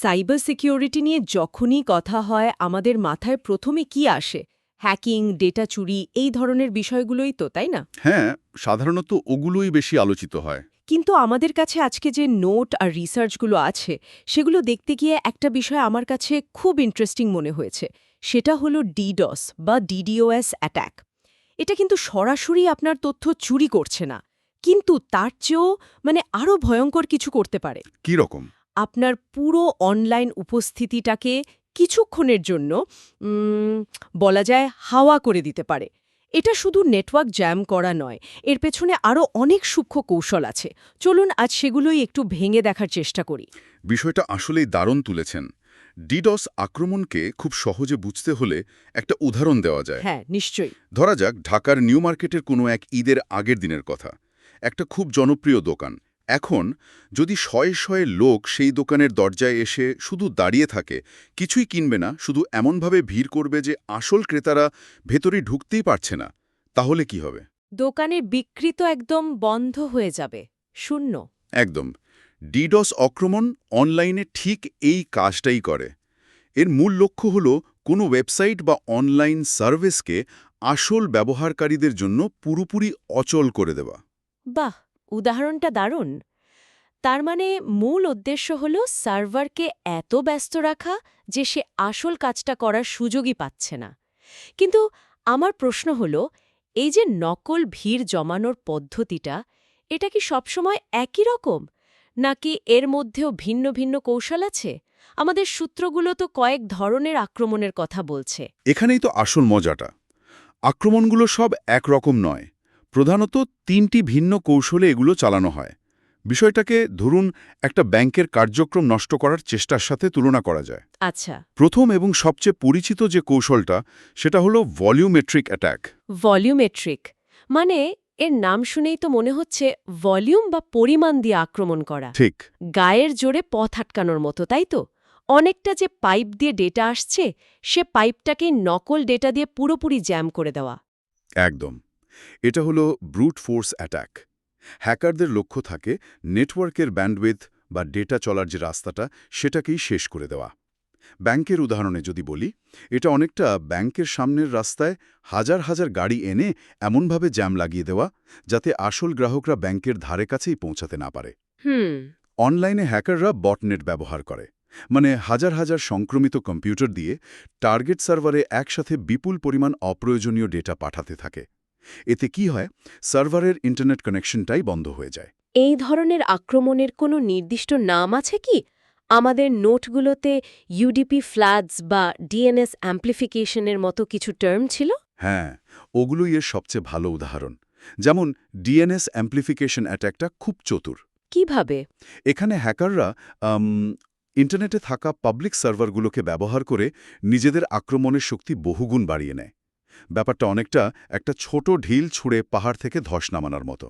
Cyber security নিয়ে যখনই কথা হয় আমাদের মাথায় প্রথমে কি আসে? হ্যাকিং ডেটা চুরি এই ধরনের বিষয়গুলোই তো তাই না? হ্যাঁ সাধারণত ওগুলোই বেশি আলোচিত হয়। কিন্তু আমাদের কাছে আজকে যে নোট আর রিসার্চগুলো আছে সেগুলো দেখতে গিয়ে একটা বিষয় আমার কাছে খুব ইন্টারেস্টিং মনে হয়েছে। সেটা হলো ডিডস বা ডিডিওএস অ্যাট্যাক এটা কিন্তু সরাসরি আপনার তথ্য চুরি করছে না। কিন্তু তার চেয়েও মানে আরও ভয়ঙ্কর কিছু করতে পারে। কি রকম আপনার পুরো অনলাইন উপস্থিতিটাকে কিছুক্ষণের জন্য বলা যায় হাওয়া করে দিতে পারে। এটা শুধু নেটওয়ার্ক জ্যাম করা নয় এর পেছনে আরও অনেক সূক্ষ্ম কৌশল আছে। চলুন আজ সেগুলোই একটু ভেঙে দেখার চেষ্টা করি। বিষয়টা আসলেই দারুণ তুলেছেন। ডিডস আক্রমণকে খুব সহজে বুঝতে হলে একটা উদাহরণ দেওয়া যায়। হ্যাঁ নিশ্চয়ই। ধরা যাক ঢাকার নিউ মার্কেটের কোনো এক ঈদের আগের দিনের কথা। একটা খুব জনপ্রিয় দোকান। এখন যদি শয়ে শয়ে লোক সেই দোকানের দরজায় এসে শুধু দাঁড়িয়ে থাকে কিছুই কিনবে না শুধু এমনভাবে ভিড় করবে যে আসল ক্রেতারা ভেতরে ঢুকতেই পারছে না তাহলে কি হবে? দোকানের বিক্রি তো একদম বন্ধ হয়ে যাবে শূন্য। একদম। ডিডস আক্রমণ অনলাইনে ঠিক এই কাজটাই করে। এর মূল লক্ষ্য হল কোনো ওয়েবসাইট বা অনলাইন সার্ভিসকে আসল ব্যবহারকারীদের জন্য পুরোপুরি অচল করে দেওয়া। বাহ! উদাহরণটা দারুণ। তার মানে মূল উদ্দেশ্য হল সার্ভারকে এত ব্যস্ত রাখা যে সে আসল কাজটা করার সুযোগই পাচ্ছে না। কিন্তু আমার প্রশ্ন হল, এই যে নকল ভিড় জমানোর পদ্ধতিটা, এটা কি সবসময় একই রকম? নাকি এর মধ্যেও ভিন্ন ভিন্ন কৌশল আছে? আমাদের সূত্রগুলো তো কয়েক ধরনের আক্রমণের কথা বলছে। এখানেই তো আসল মজাটা। আক্রমণগুলো সব একরকম নয়। প্রধানত তিনটি ভিন্ন কৌশলে এগুলো চালানো হয়। বিষয়টাকে ধরুন একটা ব্যাংকের কার্যক্রম নষ্ট করার চেষ্টার সাথে তুলনা করা যায়। আচ্ছা। প্রথম এবং সবচেয়ে পরিচিত যে কৌশলটা সেটা হলো ভলিউমেট্রিক অ্যাট্যাক ভলিউমেট্রিক মানে এর নাম শুনেই তো মনে হচ্ছে ভলিউম বা পরিমাণ দিয়ে আক্রমণ করা। ঠিক। গায়ের জোরে পথ আটকানোর মতো তাই তো? অনেকটা যে পাইপ দিয়ে ডেটা আসছে সে পাইপটাকে নকল ডেটা দিয়ে পুরোপুরি জ্যাম করে দেওয়া। একদম। এটা হলো ব্রুট ফোর্স অ্যাট্যাক হ্যাকারদের লক্ষ্য থাকে নেটওয়ার্কের ব্যান্ডউইথ বা ডেটা চলার যে রাস্তাটা সেটাকেই শেষ করে দেওয়া। ব্যাংকের উদাহরণে যদি বলি এটা অনেকটা ব্যাংকের সামনের রাস্তায় হাজার হাজার গাড়ি এনে এমনভাবে জ্যাম লাগিয়ে দেওয়া যাতে আসল গ্রাহকরা ব্যাংকের ধারে কাছেই পৌঁছাতে না পারে। অনলাইনে হ্যাকাররা বটনেট ব্যবহার করে। মানে হাজার হাজার সংক্রমিত কম্পিউটার দিয়ে টার্গেট সার্ভারে একসাথে বিপুল পরিমাণ অপ্রয়োজনীয় ডেটা পাঠাতে থাকে। এতে কি হয়? সার্ভারের ইন্টারনেট কানেকশনটাই বন্ধ হয়ে যায়। এই ধরনের আক্রমণের কোনো নির্দিষ্ট নাম আছে কি? আমাদের নোটগুলোতে ইউডিপি ফ্ল্যাটস বা ডিএনএস অ্যাম্প্লিফিকেশনের মতো কিছু টার্ম ছিল? হ্যাঁ ওগুলোই এর সবচেয়ে ভালো উদাহরণ। যেমন ডিএনএস অ্যাম্প্লিফিকেশন অ্যাট্যাকটা খুব চতুর। কীভাবে? এখানে হ্যাকাররা ইন্টারনেটে থাকা পাবলিক সার্ভারগুলোকে ব্যবহার করে নিজেদের আক্রমণের শক্তি বহুগুণ বাড়িয়ে নেয়। ব্যাপারটা অনেকটা একটা ছোট ঢিল ছুঁড়ে পাহাড় থেকে ধস নামানোর মতো।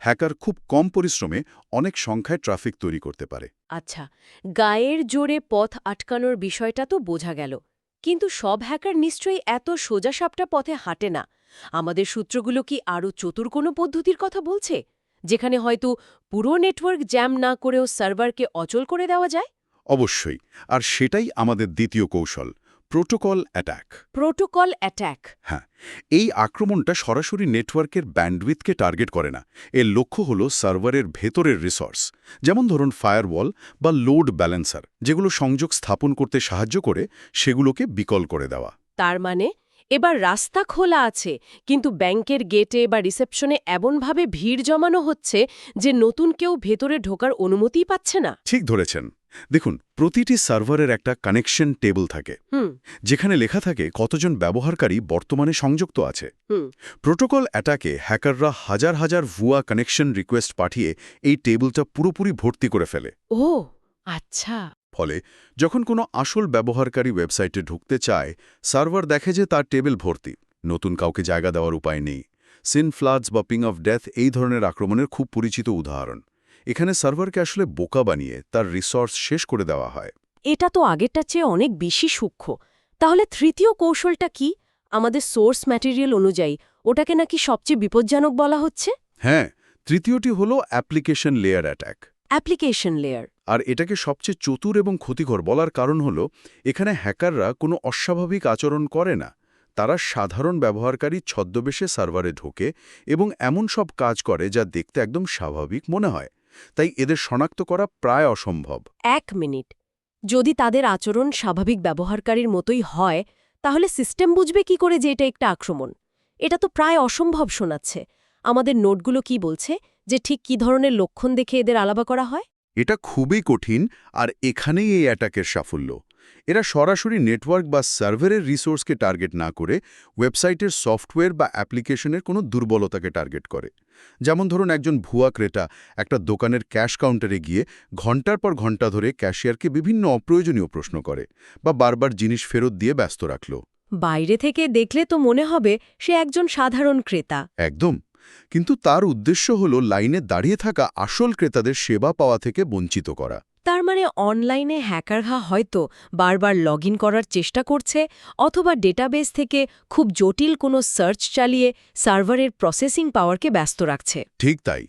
হ্যাকার খুব কম পরিশ্রমে অনেক সংখ্যায় ট্রাফিক তৈরি করতে পারে। আচ্ছা গায়ের জোরে পথ আটকানোর বিষয়টা তো বোঝা গেল। কিন্তু সব হ্যাকার নিশ্চয়ই এত সোজাসাপটা পথে হাঁটে না। আমাদের সূত্রগুলো কি আরও চতুর কোনো পদ্ধতির কথা বলছে? যেখানে হয়তো পুরো নেটওয়ার্ক জ্যাম না করেও সার্ভারকে অচল করে দেওয়া যায়? অবশ্যই আর সেটাই আমাদের দ্বিতীয় কৌশল। প্রোটোকল অ্যাট্যাক প্রোটোকল অ্যাট্যাক হ্যাঁ এই আক্রমণটা সরাসরি নেটওয়ার্কের ব্যান্ডউইথকে টার্গেট করে না। এর লক্ষ্য হল সার্ভারের ভেতরের রিসোর্স। যেমন ধরুন ফায়ারওয়াল বা লোড ব্যালেন্সার যেগুলো সংযোগ স্থাপন করতে সাহায্য করে সেগুলোকে বিকল করে দেওয়া। তার মানে এবার রাস্তা খোলা আছে কিন্তু ব্যাংকের গেটে বা রিসেপশনে এমনভাবে ভিড় জমানো হচ্ছে যে নতুন কেউ ভেতরে ঢোকার অনুমতিই পাচ্ছে না। ঠিক ধরেছেন। দেখুন প্রতিটি সার্ভারের একটা কানেকশন টেবিল থাকে। যেখানে লেখা থাকে কতজন ব্যবহারকারী বর্তমানে সংযুক্ত আছে। প্রোটোকল অ্যাটাকে হ্যাকাররা হাজার হাজার ভুয়া কানেকশন রিকোয়েস্ট পাঠিয়ে এই টেবিলটা পুরোপুরি ভর্তি করে ফেলে। ও আচ্ছা। ফলে যখন কোনো আসল ব্যবহারকারী ওয়েবসাইটে ঢুকতে চায় সার্ভার দেখে যে তার টেবিল ভর্তি। নতুন কাউকে জায়গা দেওয়ার উপায় নেই। সিন ফ্লাডস বা পিং অফ ডেথ এই ধরনের আক্রমণের খুব পরিচিত উদাহরণ। এখানে সার্ভারকে আসলে বোকা বানিয়ে তার রিসোর্স শেষ করে দেওয়া হয়। এটা তো আগেরটার চেয়ে অনেক বেশি সূক্ষ্ম। তাহলে তৃতীয় কৌশলটা কি? আমাদের সোর্স ম্যাটেরিয়াল অনুযায়ী ওটাকে নাকি সবচেয়ে বিপজ্জনক বলা হচ্ছে? হ্যাঁ তৃতীয়টি হল application layer attack application layer. আর এটাকে সবচেয়ে চতুর এবং ক্ষতিকর বলার কারণ হলো এখানে হ্যাকাররা কোনো অস্বাভাবিক আচরণ করে না। তারা সাধারণ ব্যবহারকারী ছদ্মবেশে সার্ভারে ঢোকে এবং এমন সব কাজ করে যা দেখতে একদম স্বাভাবিক মনে হয়। তাই এদের শনাক্ত করা প্রায় অসম্ভব। এক মিনিট। যদি তাদের আচরণ স্বাভাবিক ব্যবহারকারীর মতোই হয় তাহলে সিস্টেম বুঝবে কি করে যে এটা একটা আক্রমণ। এটা তো প্রায় অসম্ভব শোনাচ্ছে। আমাদের নোটগুলো কি বলছে যে ঠিক কি ধরনের লক্ষণ দেখে এদের আলাবা করা হয়? এটা খুবই কঠিন আর এখানেই এই অ্যাটাকের সাফল্য। এরা সরাসরি নেটওয়ার্ক বা সার্ভারের রিসোর্সকে টার্গেট না করে ওয়েবসাইটের সফটওয়্যার বা অ্যাপ্লিকেশনের কোনো দুর্বলতাকে টার্গেট করে। যেমন ধরুন একজন ভুয়া ক্রেতা একটা দোকানের ক্যাশ কাউন্টারে গিয়ে ঘণ্টার পর ঘণ্টা ধরে ক্যাশিয়ারকে বিভিন্ন অপ্রয়োজনীয় প্রশ্ন করে বা বারবার জিনিস ফেরত দিয়ে ব্যস্ত রাখল। বাইরে থেকে দেখলে তো মনে হবে সে একজন সাধারণ ক্রেতা। একদম। কিন্তু তার উদ্দেশ্য হল লাইনে দাঁড়িয়ে থাকা আসল ক্রেতাদের সেবা পাওয়া থেকে বঞ্চিত করা। তার মানে অনলাইনে হ্যাকাররা হয়তো বারবার লগ করার চেষ্টা করছে অথবা ডেটাবেস থেকে খুব জটিল কোনো সার্চ চালিয়ে সার্ভারের প্রসেসিং পাওয়ারকে ব্যস্ত রাখছে। ঠিক তাই।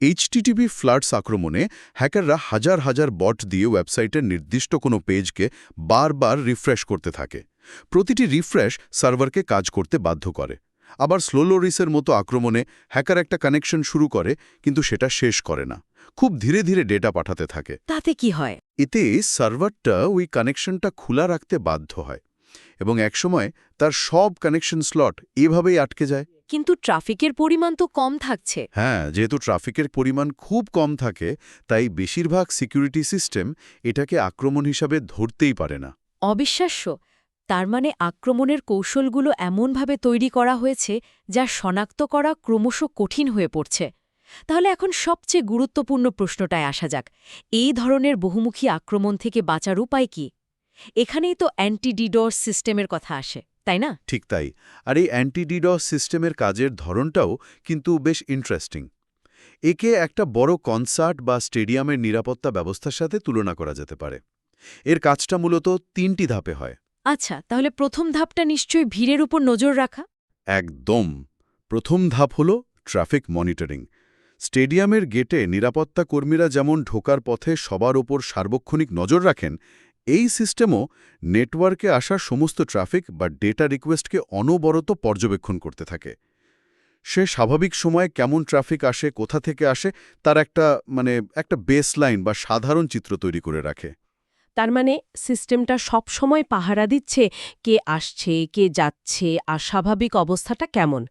এইচটিটিভি ফ্লাডস আক্রমণে হ্যাকাররা হাজার হাজার বট দিয়ে ওয়েবসাইটের নির্দিষ্ট কোনো পেজকে বারবার রিফ্রেশ করতে থাকে। প্রতিটি রিফ্রেশ সার্ভারকে কাজ করতে বাধ্য করে। আবার স্লোলোরিসের মতো আক্রমণে হ্যাকার একটা কানেকশন শুরু করে, কিন্তু সেটা শেষ করে না। খুব ধীরে ধীরে ডেটা পাঠাতে থাকে। তাতে কি হয়? এতে সার্ভারটা ওই কানেকশনটা খোলা রাখতে বাধ্য হয় এবং একসময় তার সব কানেকশন স্লট এভাবেই আটকে যায়। কিন্তু ট্রাফিকের পরিমাণ তো কম থাকছে। হ্যাঁ যেহেতু ট্রাফিকের পরিমাণ খুব কম থাকে তাই বেশিরভাগ সিকিউরিটি সিস্টেম এটাকে আক্রমণ হিসাবে ধরতেই পারে না। অবিশ্বাস্য। তার মানে আক্রমণের কৌশলগুলো এমনভাবে তৈরি করা হয়েছে যা শনাক্ত করা ক্রমশ কঠিন হয়ে পড়ছে। তাহলে এখন সবচেয়ে গুরুত্বপূর্ণ প্রশ্নটায় আসা যাক। এই ধরনের বহুমুখী আক্রমণ থেকে বাঁচার উপায় কি? এখানেই তো অ্যান্টিডিডস সিস্টেমের কথা আসে তাই না? ঠিক তাই। আর এই অ্যান্টিডিডস সিস্টেমের কাজের ধরনটাও কিন্তু বেশ ইন্টারেস্টিং। একে একটা বড় কনসার্ট বা স্টেডিয়ামের নিরাপত্তা ব্যবস্থার সাথে তুলনা করা যেতে পারে। এর কাজটা মূলত তিনটি ধাপে হয়। আচ্ছা তাহলে প্রথম ধাপটা নিশ্চয়ই ভিড়ের উপর নজর রাখা? একদম। প্রথম ধাপ হল ট্রাফিক মনিটরিং। স্টেডিয়ামের গেটে নিরাপত্তা কর্মীরা যেমন ঢোকার পথে সবার ওপর সার্বক্ষণিক নজর রাখেন, এই সিস্টেমও নেটওয়ার্কে আসা সমস্ত ট্রাফিক বা ডেটা রিকোয়েস্টকে অনবরত পর্যবেক্ষণ করতে থাকে। সে স্বাভাবিক সময়ে কেমন ট্রাফিক আসে, কোথা থেকে আসে, তার একটা মানে একটা বেসলাইন বা সাধারণ চিত্র তৈরি করে রাখে। তার মানে সিস্টেমটা সব সময় পাহারা দিচ্ছে, কে আসছে, কে যাচ্ছে, আর স্বাভাবিক অবস্থাটা কেমন।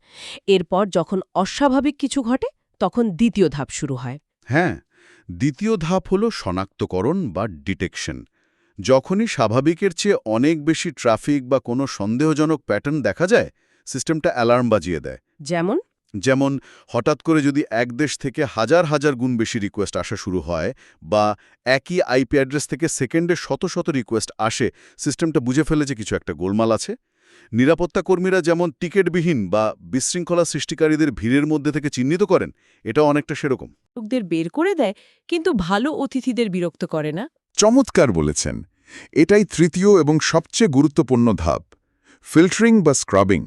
এরপর যখন অস্বাভাবিক কিছু ঘটে তখন দ্বিতীয় ধাপ শুরু হয়। হ্যাঁ দ্বিতীয় ধাপ হল শনাক্তকরণ বা ডিটেকশন। যখনই স্বাভাবিকের চেয়ে অনেক বেশি ট্রাফিক বা কোনো সন্দেহজনক প্যাটার্ন দেখা যায় সিস্টেমটা অ্যালার্ম বাজিয়ে দেয়। যেমন? যেমন হঠাৎ করে যদি এক দেশ থেকে হাজার হাজার গুণ বেশি রিকোয়েস্ট আসা শুরু হয় বা একই আইপি অ্যাড্রেস থেকে সেকেন্ডে শত শত রিকোয়েস্ট আসে সিস্টেমটা বুঝে ফেলে যে কিছু একটা গোলমাল আছে। নিরাপত্তা কর্মীরা যেমন টিকিটবিহীন বা বিশৃঙ্খলা সৃষ্টিকারীদের ভিড়ের মধ্যে থেকে চিহ্নিত করেন এটা অনেকটা সেরকম। লোকদের বের করে দেয় কিন্তু ভালো অতিথিদের বিরক্ত করে না। চমৎকার বলেছেন। এটাই তৃতীয় এবং সবচেয়ে গুরুত্বপূর্ণ ধাপ ফিল্টারিং বা স্ক্রাবিং।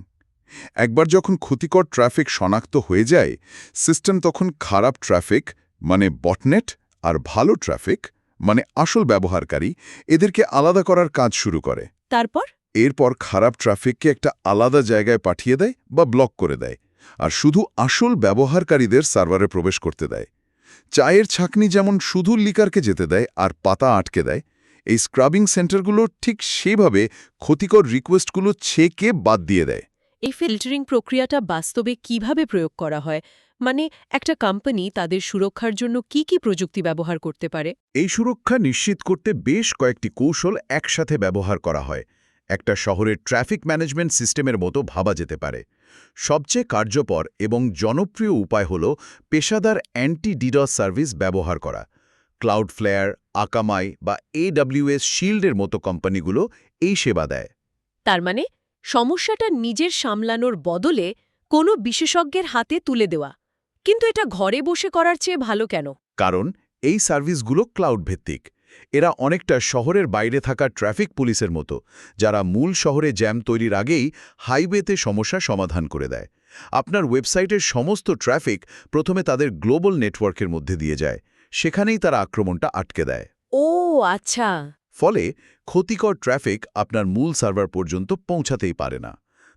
একবার যখন ক্ষতিকর ট্রাফিক শনাক্ত হয়ে যায় সিস্টেম তখন খারাপ ট্রাফিক মানে বটনেট আর ভালো ট্রাফিক মানে আসল ব্যবহারকারী এদেরকে আলাদা করার কাজ শুরু করে। তারপর? এরপর খারাপ ট্রাফিককে একটা আলাদা জায়গায় পাঠিয়ে দেয় বা ব্লক করে দেয় আর শুধু আসল ব্যবহারকারীদের সার্ভারে প্রবেশ করতে দেয়। চায়ের ছাকনি যেমন শুধু লিকারকে যেতে দেয় আর পাতা আটকে দেয় এই স্ক্রাবিং সেন্টারগুলো ঠিক সেভাবে ক্ষতিকর রিকোয়েস্টগুলো ছেকে বাদ দিয়ে দেয়। এই ফিল্টারিং প্রক্রিয়াটা বাস্তবে কীভাবে প্রয়োগ করা হয়? মানে একটা কোম্পানি তাদের সুরক্ষার জন্য কি কি প্রযুক্তি ব্যবহার করতে পারে? এই সুরক্ষা নিশ্চিত করতে বেশ কয়েকটি কৌশল একসাথে ব্যবহার করা হয়। একটা শহরের ট্রাফিক ম্যানেজমেন্ট সিস্টেমের মতো ভাবা যেতে পারে। সবচেয়ে কার্যকর এবং জনপ্রিয় উপায় হল পেশাদার অ্যান্টি ডিডস সার্ভিস ব্যবহার করা। ক্লাউড ফ্লেয়ার আকামাই বা এডব্লিউএস শিল্ডের মতো কোম্পানিগুলো এই সেবা দেয়। তার মানে সমস্যাটা নিজের সামলানোর বদলে কোনো বিশেষজ্ঞের হাতে তুলে দেওয়া। কিন্তু এটা ঘরে বসে করার চেয়ে ভালো কেন? কারণ এই সার্ভিসগুলো ক্লাউড ভিত্তিক এরা অনেকটা শহরের বাইরে থাকা ট্রাফিক পুলিশের মতো যারা মূল শহরে জ্যাম তৈরির আগেই হাইওয়েতে সমস্যা সমাধান করে দেয়। আপনার ওয়েবসাইটের সমস্ত ট্রাফিক প্রথমে তাদের গ্লোবাল নেটওয়ার্কের মধ্যে দিয়ে যায় সেখানেই তারা আক্রমণটা আটকে দেয়। ও আচ্ছা। ফলে ক্ষতিকর ট্রাফিক আপনার মূল সার্ভার পর্যন্ত পৌঁছাতেই পারে না।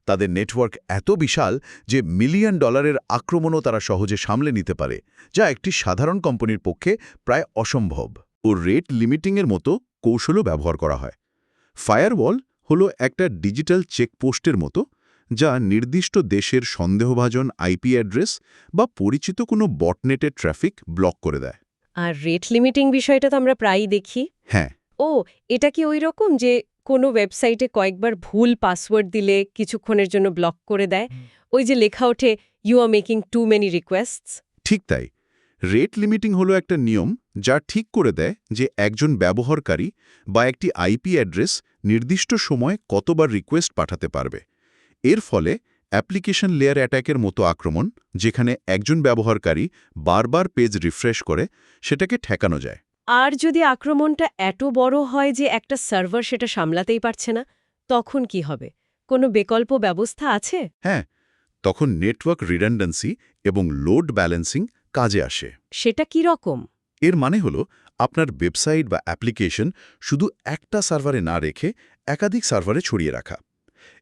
তাদের নেটওয়ার্ক এত বিশাল যে মিলিয়ন ডলারের আক্রমণও তারা সহজে সামলে নিতে পারে যা একটি সাধারণ কোম্পানির পক্ষে প্রায় অসম্ভব। ও রেট লিমিটিংয়ের মতো কৌশলও ব্যবহার করা হয়। ফায়ারওয়াল হলো একটা ডিজিটাল চেকপোস্টের মতো যা নির্দিষ্ট দেশের সন্দেহভাজন আইপি অ্যাড্রেস বা পরিচিত কোনো বটনেটের ট্রাফিক ব্লক করে দেয়। আর রেট লিমিটিং বিষয়টা তো আমরা প্রায়ই দেখি। হ্যাঁ। ও এটা কি ওই রকম যে কোনো ওয়েবসাইটে কয়েকবার ভুল পাসওয়ার্ড দিলে কিছুক্ষণের জন্য ব্লক করে দেয়? ওই যে লেখা ওঠে you are making too many requests ঠিক তাই। রেট লিমিটিং হলো একটা নিয়ম যা ঠিক করে দেয় যে একজন ব্যবহারকারী বা একটি আইপি অ্যাড্রেস নির্দিষ্ট সময় কতবার রিকোয়েস্ট পাঠাতে পারবে। এর ফলে অ্যাপ্লিকেশন লেয়ার অ্যাট্যাকের মতো আক্রমণ যেখানে একজন ব্যবহারকারী বারবার পেজ রিফ্রেশ করে সেটাকে ঠেকানো যায়। আর যদি আক্রমণটা এত বড় হয় যে একটা সার্ভার সেটা সামলাতেই পারছে না তখন কি হবে? কোনো বিকল্প ব্যবস্থা আছে? হ্যাঁ তখন নেটওয়ার্ক রিডান্ডেন্সি এবং লোড ব্যালেন্সিং কাজে আসে। সেটা কি রকম? এর মানে হলো আপনার ওয়েবসাইট বা অ্যাপ্লিকেশন শুধু একটা সার্ভারে না রেখে একাধিক সার্ভারে ছড়িয়ে রাখা।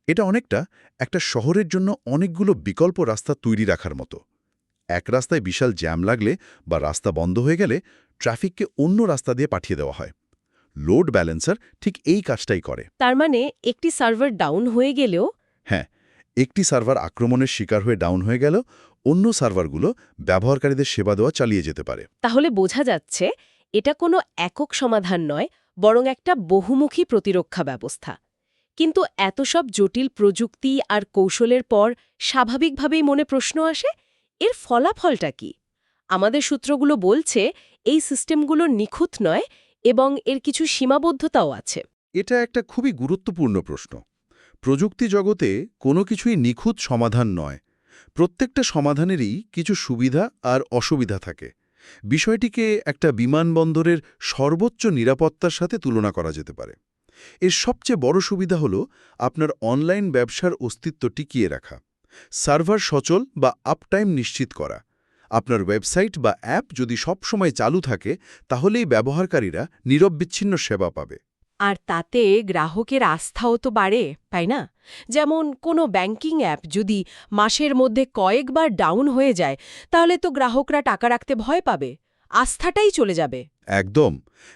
এটা অনেকটা একটা শহরের জন্য অনেকগুলো বিকল্প রাস্তা তৈরি রাখার মতো। এক রাস্তায় বিশাল জ্যাম লাগলে বা রাস্তা বন্ধ হয়ে গেলে ট্রাফিককে অন্য রাস্তা দিয়ে পাঠিয়ে দেওয়া হয়। লোড ব্যালেন্সার ঠিক এই কাজটাই করে। তার মানে একটি সার্ভার ডাউন হয়ে গেলেও হ্যাঁ একটি সার্ভার আক্রমণের শিকার হয়ে ডাউন হয়ে গেল অন্য সার্ভারগুলো ব্যবহারকারীদের সেবা দেওয়া চালিয়ে যেতে পারে। তাহলে বোঝা যাচ্ছে এটা কোনো একক সমাধান নয় বরং একটা বহুমুখী প্রতিরক্ষা ব্যবস্থা। কিন্তু এত সব জটিল প্রযুক্তি আর কৌশলের পর স্বাভাবিকভাবেই মনে প্রশ্ন আসে এর ফলাফলটা কি? আমাদের সূত্রগুলো বলছে এই সিস্টেমগুলো নিখুঁত নয় এবং এর কিছু সীমাবদ্ধতাও আছে। এটা একটা খুবই গুরুত্বপূর্ণ প্রশ্ন। প্রযুক্তি জগতে কোনো কিছুই নিখুঁত সমাধান নয়। প্রত্যেকটা সমাধানেরই কিছু সুবিধা আর অসুবিধা থাকে। বিষয়টিকে একটা বিমানবন্দরের সর্বোচ্চ নিরাপত্তার সাথে তুলনা করা যেতে পারে। এর সবচেয়ে বড় সুবিধা হল আপনার অনলাইন ব্যবসার অস্তিত্ব টিকিয়ে রাখা, সার্ভার সচল বা আপটাইম নিশ্চিত করা। আপনার ওয়েবসাইট বা অ্যাপ যদি সবসময় চালু থাকে, তাহলেই ব্যবহারকারীরা নিরববিচ্ছিন্ন সেবা পাবে। আর তাতে গ্রাহকের আস্থাও তো বাড়ে তাই না? যেমন কোনো ব্যাংকিং অ্যাপ যদি মাসের মধ্যে কয়েকবার ডাউন হয়ে যায় তাহলে তো গ্রাহকরা টাকা রাখতে ভয় পাবে। আস্থাটাই চলে যাবে। একদম।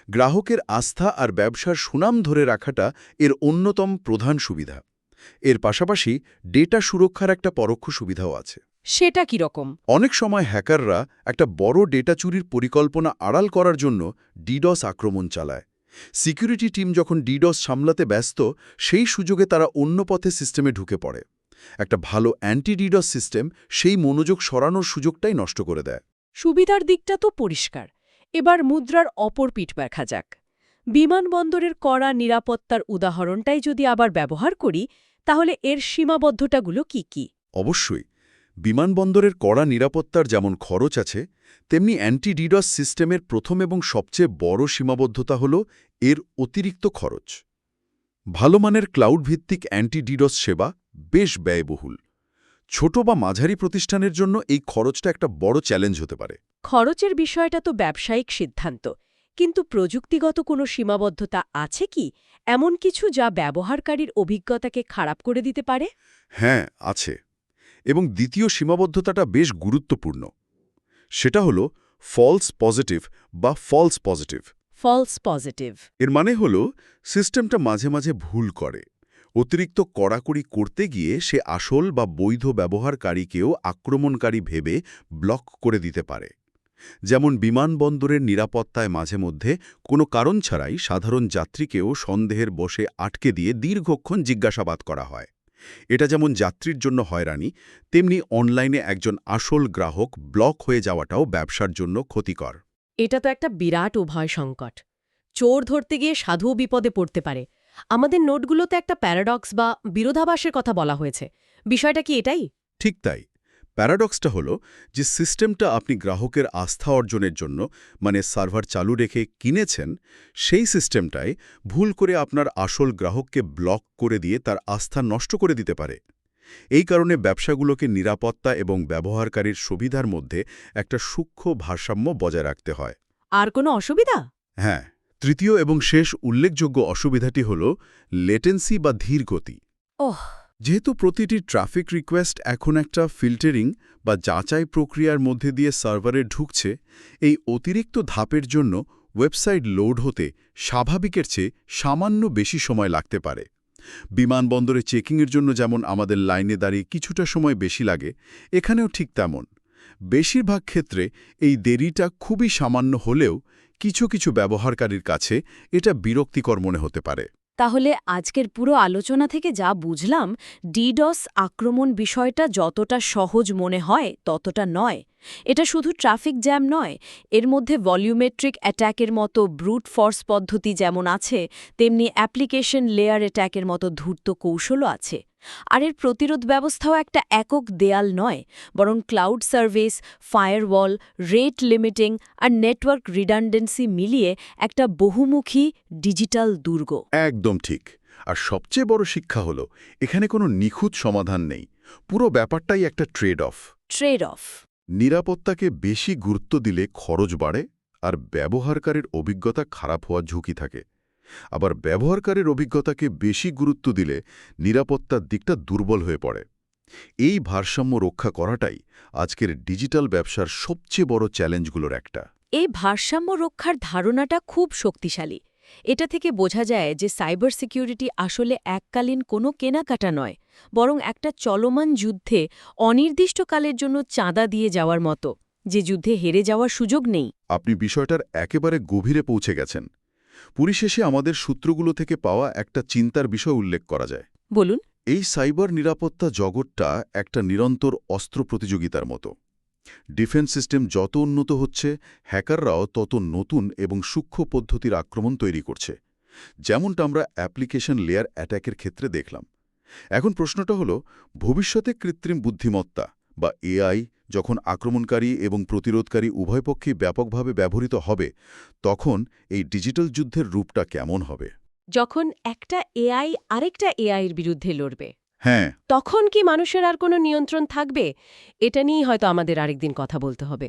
গ্রাহকের আস্থা আর ব্যবসার সুনাম ধরে রাখাটা এর অন্যতম প্রধান সুবিধা। এর পাশাপাশি ডেটা সুরক্ষার একটা পরোক্ষ সুবিধাও আছে। সেটা কীরকম অনেক সময় হ্যাকাররা একটা বড় ডেটা চুরির পরিকল্পনা আড়াল করার জন্য ডিডস আক্রমণ চালায়। সিকিউরিটি টিম যখন ডিডস সামলাতে ব্যস্ত সেই সুযোগে তারা অন্য পথে সিস্টেমে ঢুকে পড়ে। একটা ভালো অ্যান্টি ডিডস সিস্টেম সেই মনোযোগ সরানোর সুযোগটাই নষ্ট করে দেয়। সুবিধার দিকটা তো পরিষ্কার। এবার মুদ্রার অপর পিঠ দেখা যাক। বিমানবন্দরের কড়া নিরাপত্তার উদাহরণটাই যদি আবার ব্যবহার করি তাহলে এর সীমাবদ্ধতাগুলো কি কি? অবশ্যই। বিমানবন্দরের কড়া নিরাপত্তার যেমন খরচ আছে তেমনি অ্যান্টি ডিডস সিস্টেমের প্রথম এবং সবচেয়ে বড় সীমাবদ্ধতা হল এর অতিরিক্ত খরচ। ভালো মানের ক্লাউড ভিত্তিক অ্যান্টি ডিডস সেবা বেশ ব্যয়বহুল। ছোট বা মাঝারি প্রতিষ্ঠানের জন্য এই খরচটা একটা বড় চ্যালেঞ্জ হতে পারে। খরচের বিষয়টা তো ব্যবসায়িক সিদ্ধান্ত। কিন্তু প্রযুক্তিগত কোনো সীমাবদ্ধতা আছে কি? এমন কিছু যা ব্যবহারকারীর অভিজ্ঞতাকে খারাপ করে দিতে পারে? হ্যাঁ আছে। এবং দ্বিতীয় সীমাবদ্ধতাটা বেশ গুরুত্বপূর্ণ। সেটা হল ফলস পজিটিভ বা ফলস পজিটিভ ফলস পজিটিভ এর মানে হল সিস্টেমটা মাঝে মাঝে ভুল করে। অতিরিক্ত কড়াকড়ি করতে গিয়ে সে আসল বা বৈধ ব্যবহারকারীকেও আক্রমণকারী ভেবে ব্লক করে দিতে পারে। যেমন বিমানবন্দরের নিরাপত্তায় মাঝে মধ্যে কোনো কারণ ছাড়াই সাধারণ যাত্রীকেও সন্দেহের বসে আটকে দিয়ে দীর্ঘক্ষণ জিজ্ঞাসাবাদ করা হয়। এটা যেমন যাত্রীর জন্য হয়রানি তেমনি অনলাইনে একজন আসল গ্রাহক ব্লক হয়ে যাওয়াটাও ব্যবসার জন্য ক্ষতিকর। এটা তো একটা বিরাট উভয় সংকট। চোর ধরতে গিয়ে সাধু বিপদে পড়তে পারে। আমাদের নোটগুলোতে একটা প্যারাডক্স বা বিরোধাবাসের কথা বলা হয়েছে। বিষয়টা কি এটাই? ঠিক তাই। প্যারাডক্সটা হলো যে সিস্টেমটা আপনি গ্রাহকের আস্থা অর্জনের জন্য মানে সার্ভার চালু রেখে কিনেছেন সেই সিস্টেমটাই ভুল করে আপনার আসল গ্রাহককে ব্লক করে দিয়ে তার আস্থা নষ্ট করে দিতে পারে। এই কারণে ব্যবসাগুলোকে নিরাপত্তা এবং ব্যবহারকারীর সুবিধার মধ্যে একটা সূক্ষ্ম ভারসাম্য বজায় রাখতে হয়। আর কোনো অসুবিধা? হ্যাঁ তৃতীয় এবং শেষ উল্লেখযোগ্য অসুবিধাটি হল লেটেন্সি বা ধীর গতি। ওহ যেহেতু প্রতিটি ট্রাফিক রিকোয়েস্ট এখন একটা ফিল্টারিং বা যাচাই প্রক্রিয়ার মধ্যে দিয়ে সার্ভারে ঢুকছে, এই অতিরিক্ত ধাপের জন্য ওয়েবসাইট লোড হতে স্বাভাবিকের চেয়ে সামান্য বেশি সময় লাগতে পারে। বিমানবন্দরে চেকিংয়ের জন্য যেমন আমাদের লাইনে দাঁড়িয়ে কিছুটা সময় বেশি লাগে, এখানেও ঠিক তেমন। বেশিরভাগ ক্ষেত্রে এই দেরিটা খুবই সামান্য হলেও কিছু কিছু ব্যবহারকারীর কাছে এটা বিরক্তিকর মনে হতে পারে। তাহলে আজকের পুরো আলোচনা থেকে যা বুঝলাম, ডিডস আক্রমণ বিষয়টা যতটা সহজ মনে হয় ততটা নয়। এটা শুধু ট্রাফিক জ্যাম নয় এর মধ্যে ভলিউমেট্রিক অ্যাট্যাকের মতো ব্রুট ফোর্স পদ্ধতি যেমন আছে তেমনি অ্যাপ্লিকেশন লেয়ার অ্যাট্যাকের মতো ধূর্ত কৌশলও আছে। আর এর প্রতিরোধ ব্যবস্থাও একটা একক দেয়াল নয় বরং cloud service firewall rate limiting আর নেটওয়ার্ক রিডান্ডেন্সি মিলিয়ে একটা বহুমুখী ডিজিটাল দুর্গ। একদম ঠিক। আর সবচেয়ে বড় শিক্ষা হলো এখানে কোনো নিখুঁত সমাধান নেই। পুরো ব্যাপারটাই একটা ট্রেড অফ ট্রেড অফ নিরাপত্তাকে বেশি গুরুত্ব দিলে খরচ বাড়ে আর ব্যবহারকারীর অভিজ্ঞতা খারাপ হওয়ার ঝুঁকি থাকে। আবার ব্যবহারকারীর অভিজ্ঞতাকে বেশি গুরুত্ব দিলে নিরাপত্তার দিকটা দুর্বল হয়ে পড়ে। এই ভারসাম্য রক্ষা করাটাই আজকের ডিজিটাল ব্যবসার সবচেয়ে বড় চ্যালেঞ্জগুলোর একটা। এই ভারসাম্য রক্ষার ধারণাটা খুব শক্তিশালী। এটা থেকে বোঝা যায় যে সাইবার সিকিউরিটি আসলে এককালীন কোনো কেনাকাটা নয় বরং একটা চলমান যুদ্ধে অনির্দিষ্টকালের জন্য চাঁদা দিয়ে যাওয়ার মতো যে যুদ্ধে হেরে যাওয়ার সুযোগ নেই। আপনি বিষয়টার একেবারে গভীরে পৌঁছে গেছেন। পরিশেষে আমাদের সূত্রগুলো থেকে পাওয়া একটা চিন্তার বিষয় উল্লেখ করা যায়। বলুন। এই সাইবার নিরাপত্তা জগৎটা একটা নিরন্তর অস্ত্র প্রতিযোগিতার মতো। ডিফেন্স সিস্টেম যত উন্নত হচ্ছে, হ্যাকাররাও তত নতুন এবং সূক্ষ্ম পদ্ধতির আক্রমণ তৈরি করছে। যেমনটা আমরা অ্যাপ্লিকেশন লেয়ার অ্যাট্যাকের ক্ষেত্রে দেখলাম। এখন প্রশ্নটা হলো, ভবিষ্যতে কৃত্রিম বুদ্ধিমত্তা বা এআই যখন আক্রমণকারী এবং প্রতিরোধকারী উভয় পক্ষেই ব্যাপকভাবে ব্যবহৃত হবে, তখন এই ডিজিটাল যুদ্ধের রূপটা কেমন হবে? যখন একটা এআই আরেকটা এআইয়ের বিরুদ্ধে লড়বে। হ্যাঁ। তখন কি মানুষের আর কোনো নিয়ন্ত্রণ থাকবে? এটা নিয়েই হয়তো আমাদের আরেকদিন কথা বলতে হবে।